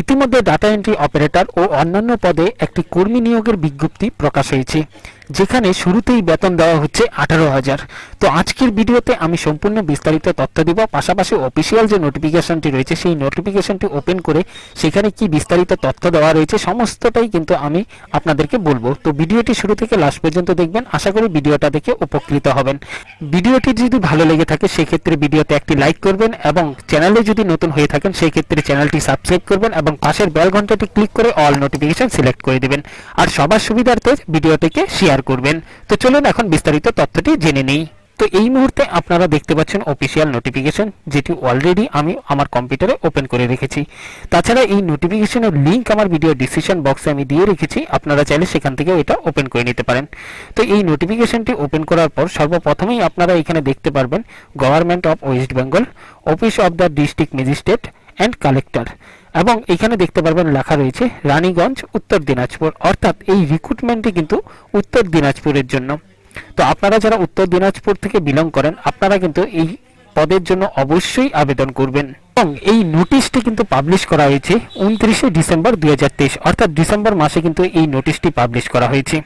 ইতিমধ্যে data entry operator ও অন্যান্য পদে একটি কর্মী নিয়োগের বিজ্ঞপ্তি প্রকাশ হয়েছে। যেখানে শুরুতেই বেতন দেওয়া হচ্ছে আঠারো হাজার। তো আজকের ভিডিওতে আমি সম্পূর্ণ বিস্তারিত তথ্য দিব, পাশাপাশি অফিসিয়াল যে নোটিফিকেশনটি রয়েছে, সেই নোটিফিকেশনটি ওপেন করে সেখানে কি বিস্তারিত তথ্য দেওয়া রয়েছে সমস্তটাই কিন্তু আমি আপনাদেরকে বলব। তো ভিডিওটি শুরু থেকে লাস্ট পর্যন্ত দেখবেন, আশা করি ভিডিওটা দেখে উপকৃত হবেন। ভিডিওটি যদি ভালো লেগে থাকে, সেক্ষেত্রে ভিডিওতে একটি লাইক করবেন এবং চ্যানেলে যদি নতুন হয়ে থাকেন সেই ক্ষেত্রে চ্যানেলটি সাবস্ক্রাইব করবেন এবং পাশের বেল ঘন্টাটি ক্লিক করে অল নোটিফিকেশন সিলেক্ট করে দিবেন। আর সবার সুবিধার্থে ভিডিওটিকে শেয়ার করবেন। তো চলুন এখন বিস্তারিত তথ্যটি জেনে নেই। তো এই মুহূর্তে আপনারা দেখতে পাচ্ছেন অফিসিয়াল নোটিফিকেশন যেটি অলরেডি আমি আমার কম্পিউটারে ওপেন করে রেখেছি। তাছাড়া এই নোটিফিকেশনের লিংক আমার ভিডিও ডিসক্রিপশন বক্সে আমি দিয়ে রেখেছি। আপনারা চাইলে সেখান থেকেও এটা ওপেন করে নিতে পারেন। তো এই নোটিফিকেশনটি ওপেন করার পর সর্বপ্রথমেই আপনারা এখানে দেখতে পারবেন government of West Bengal office of the district magistrate and collector এবং এখানে দেখতে পারবেন লেখা রয়েছে রানীগঞ্জ, উত্তর দিনাজপুর। অর্থাৎ এই রিক্রুটমেন্টটি কিন্তু উত্তর দিনাজপুরের জন্য। তো আপনারা যারা উত্তর দিনাজপুর থেকে বিলং করেন, আপনারা কিন্তু এই পদের জন্য অবশ্যই আবেদন করবেন। এবং এই নোটিশটি কিন্তু পাবলিশ করা হয়েছে উনত্রিশে ডিসেম্বর দুই হাজার তেইশ। অর্থাৎ ডিসেম্বর মাসে কিন্তু এই নোটিশটি পাবলিশ করা হয়েছে।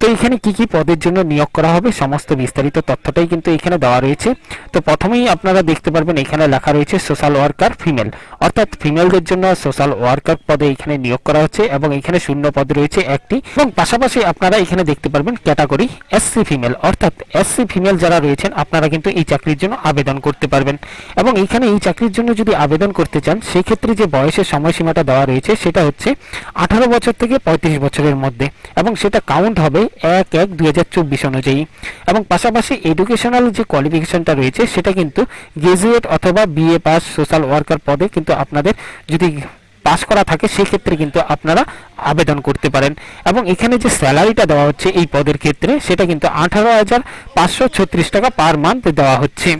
তো এখানে কি কি পদের জন্য নিয়োগ করা হবে, সমস্ত বিস্তারিত তথ্যটাই কিন্তু এখানে দেওয়া রয়েছে। তো প্রথমেই আপনারা দেখতে পারবেন এখানে লেখা রয়েছে সোশ্যাল ওয়ার্কার ফিমেল অর্থাৎ ফিমেলদের জন্য সোশ্যাল ওয়ার্কার পদে এখানে নিয়োগ করা হচ্ছে এবং এখানে শূন্য পদ রয়েছে একটি। এবং পাশাপাশি আপনারা এখানে দেখতে পারবেন ক্যাটাগরি এসসি ফিমেল অর্থাৎ এসসি ফিমেল যারা রয়েছেন, আপনারা কিন্তু এই চাকরির জন্য আবেদন করতে পারবেন। এবং এখানে এই চাকরির জন্য যদি আবেদন করতে চান সেই ক্ষেত্রে যে বয়সের সময়সীমাটা দেওয়া রয়েছে, সেটা হচ্ছে আঠারো বছর থেকে পঁয়ত্রিশ বছরের মধ্যে। এবং সেটা কাউন্ট হবে এক এক দুই হাজার চব্বিশ অনুযায়ী। এবং পাশাপাশি এডুকেশনাল যে কোয়ালিফিকেশনটা রয়েছে, সেটা কিন্তু গ্রাজুয়েট অথবা বিএ পাস সোশ্যাল ওয়ার্কার পদে কিন্তু আপনাদের যদি পাস করা থাকে, সেক্ষেত্রে কিন্তু আপনারা আবেদন করতে পারেন। এবং এখানে যে স্যালারিটা দেওয়া হচ্ছে এই পদের ক্ষেত্রে, সেটা কিন্তু আঠারো হাজার পাঁচশো ছত্রিশ টাকা পার মান্থ দেওয়া হচ্ছে।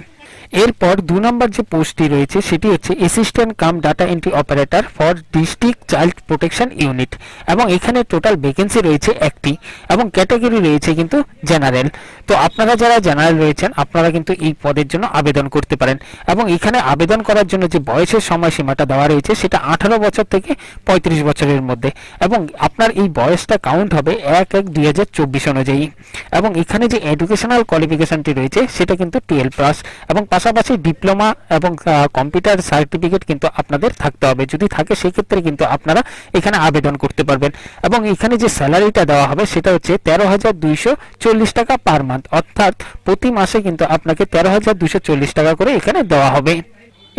এরপর দু নম্বর যে পোস্টটি রয়েছে, সেটি হচ্ছে assistant cum data entry operator for district child protection unit এবং এখানে টোটাল ভ্যাকেন্সি রয়েছে একটি এবং ক্যাটাগরি রয়েছে কিন্তু জেনারেল তো আপনারা যারা জেনারেল রয়েছেন, আপনারা কিন্তু এই পদের জন্য আবেদন করতে পারেন এবং এখানে আবেদন করার জন্য যে বয়সের সময়সীমাটা দেওয়া রয়েছে, সেটা আঠারো বছর থেকে পঁয়ত্রিশ বছরের মধ্যে এবং আপনার এই বয়সটা কাউন্ট হবে এক এক দুই হাজার চব্বিশ অনুযায়ী। এবং এখানে যে এডুকেশনাল কোয়ালিফিকেশনটি রয়েছে, সেটা কিন্তু টুয়েলভ প্লাস এবং পাশাপাশি ডিপ্লোমা এবং কম্পিউটার সার্টিফিকেট কিন্তু আপনাদের থাকতে হবে। যদি থাকে, সেক্ষেত্রে কিন্তু আপনারা এখানে আবেদন করতে পারবেন। এবং এখানে যে স্যালারিটা দেওয়া হবে, সেটা হচ্ছে তেরো হাজার দুইশো চল্লিশ টাকা পার মান্থ। অর্থাৎ প্রতি মাসে কিন্তু আপনাকে তেরো হাজার দুশো চল্লিশ টাকা করে এখানে দেওয়া হবে।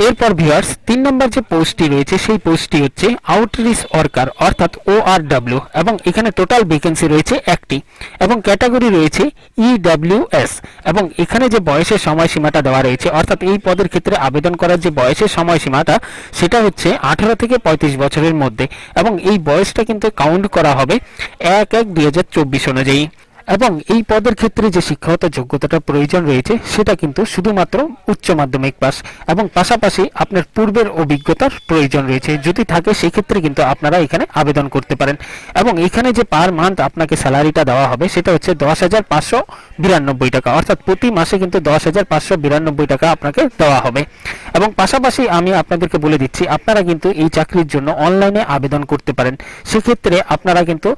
এরপর ভিউয়ার্স তিন নম্বর যে পোস্টটি রয়েছে, সেই পোস্টটি হচ্ছে আউটরিচ ওয়ার্কার অর্থাৎ ও আর ডাব্লিউ এবং এখানে টোটাল ভ্যাকেন্সি রয়েছে একটি, এবং ক্যাটাগরি রয়েছে ইডাব্লিউএস এবং এখানে যে বয়সের সময়সীমাটা দেওয়া রয়েছে, অর্থাৎ এই পদের ক্ষেত্রে আবেদন করার যে বয়সের সময়সীমাটা, সেটা হচ্ছে আঠারো থেকে পঁয়ত্রিশ বছরের মধ্যে, এবং এই বয়সটা কিন্তু কাউন্ট করা হবে এক এক দুই অনুযায়ী। এবং এই পদের ক্ষেত্রে যে শিক্ষাগত যোগ্যতাটা প্রয়োজন রয়েছে, সেটা কিন্তু শুধুমাত্র উচ্চ মাধ্যমিক পাস এবং পাশাপাশি আপনার পূর্বের অভিজ্ঞতার প্রয়োজন রয়েছে। যদি থাকে, সেক্ষেত্রে কিন্তু আপনারা এখানে আবেদন করতে পারেন। এবং এখানে যে পার মান্থ আপনাকে স্যালারিটা দেওয়া হবে, সেটা হচ্ছে দশ হাজার পাঁচশো বিরানব্বই টাকা। অর্থাৎ প্রতি মাসে কিন্তু দশ হাজার পাঁচশো বিরানব্বই টাকা আপনাকে দেওয়া হবে। এবং পাশাপাশি আমি আপনাদেরকে বলে দিচ্ছি, আপনারা কিন্তু এই চাকরির জন্য অনলাইনে আবেদন করতে পারেন। সেক্ষেত্রে আপনারা কিন্তু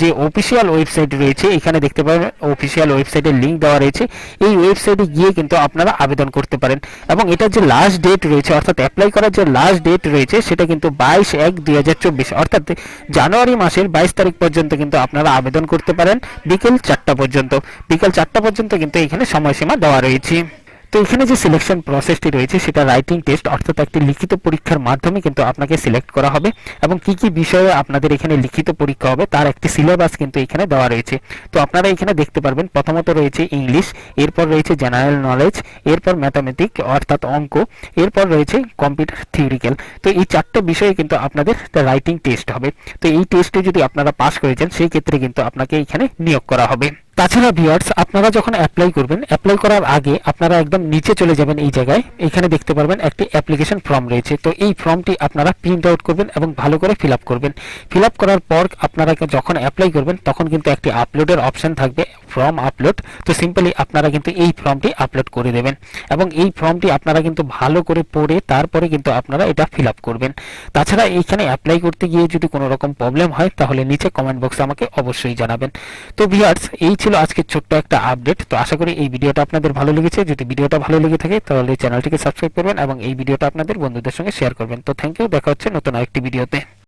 যে অফিসিয়াল ওয়েবসাইট রয়েছে, এখানে দেখতে পাবেন অফিসিয়াল ওয়েবসাইটের লিঙ্ক দেওয়া রয়েছে। এই ওয়েবসাইটে গিয়ে কিন্তু আপনারা আবেদন করতে পারেন। এবং এটার যে লাস্ট ডেট রয়েছে, অর্থাৎ অ্যাপ্লাই করার যে লাস্ট ডেট রয়েছে, সেটা কিন্তু বাইশ এক দুই অর্থাৎ জানুয়ারি মাসের বাইশ তারিখ পর্যন্ত কিন্তু আপনারা আবেদন করতে পারেন, বিকেল চারটা পর্যন্ত। বিকেল চারটা পর্যন্ত কিন্তু এখানে সময়সীমা দেওয়া রয়েছে। তো এখানে যে সিলেকশন প্রসেসটি রয়েছে, সেটা রাইটিং টেস্ট অর্থাৎ একটি লিখিত পরীক্ষার মাধ্যমে কিন্তু আপনাকে সিলেক্ট করা হবে এবং কি কি বিষয়ে আপনাদের এখানে লিখিত পরীক্ষা হবে, তার একটি সিলেবাস কিন্তু এখানে দেওয়া রয়েছে। তো আপনারা এখানে দেখতে পারবেন, প্রথমত রয়েছে ইংলিশ এরপর রয়েছে জেনারেল নলেজ এরপর ম্যাথামেটিক অর্থাৎ অঙ্ক, এরপর রয়েছে কম্পিউটার থিওরিক্যাল তো এই চারটে বিষয়ে কিন্তু আপনাদের রাইটিং টেস্ট হবে। তো এই টেস্টে যদি আপনারা পাস করে যান সেই ক্ষেত্রে কিন্তু আপনাকে এখানে নিয়োগ করা হবে। তাছাড়া ভিউয়ার্স আপনারা যখন অ্যাপ্লাই করবেন অ্যাপ্লাই করার আগে আপনারা একদম নিচে চলে যাবেন এই জায়গায়। এখানে দেখতে পারবেন একটি অ্যাপ্লিকেশন ফর্ম রয়েছে। তো এই ফর্মটি আপনারা প্রিন্ট আউট করবেন এবং ভালো করে ফিল করবেন। ফিল করার পর আপনারা যখন অ্যাপ্লাই করবেন, তখন কিন্তু একটি আপলোডের অপশন থাকবে ফর্ম আপলোড তো সিম্পলি আপনারা কিন্তু এই ফর্মটি আপলোড করে দেবেন। এবং এই ফর্মটি আপনারা কিন্তু ভালো করে পড়ে তারপরে কিন্তু আপনারা এটা ফিল করবেন। তাছাড়া এইখানে অ্যাপ্লাই করতে গিয়ে যদি কোনো রকম প্রবলেম হয়, তাহলে নিচে কমেন্ট বক্সে আমাকে অবশ্যই জানাবেন। তো ভিউয়ার্স এই ছিল আজকের ছোট্ট একটা আপডেট তো আশা করি এই ভিডিওটা আপনাদের ভালো লেগেছে। যদি ভিডিওটা ভালো লেগে থাকে, তাহলে চ্যানেলটিকে সাবস্ক্রাইব করবেন এবং এই ভিডিওটা আপনাদের বন্ধুদের সঙ্গে শেয়ার করবেন। তো থ্যাংক ইউ দেখা হচ্ছে নতুন আরেকটি ভিডিওতে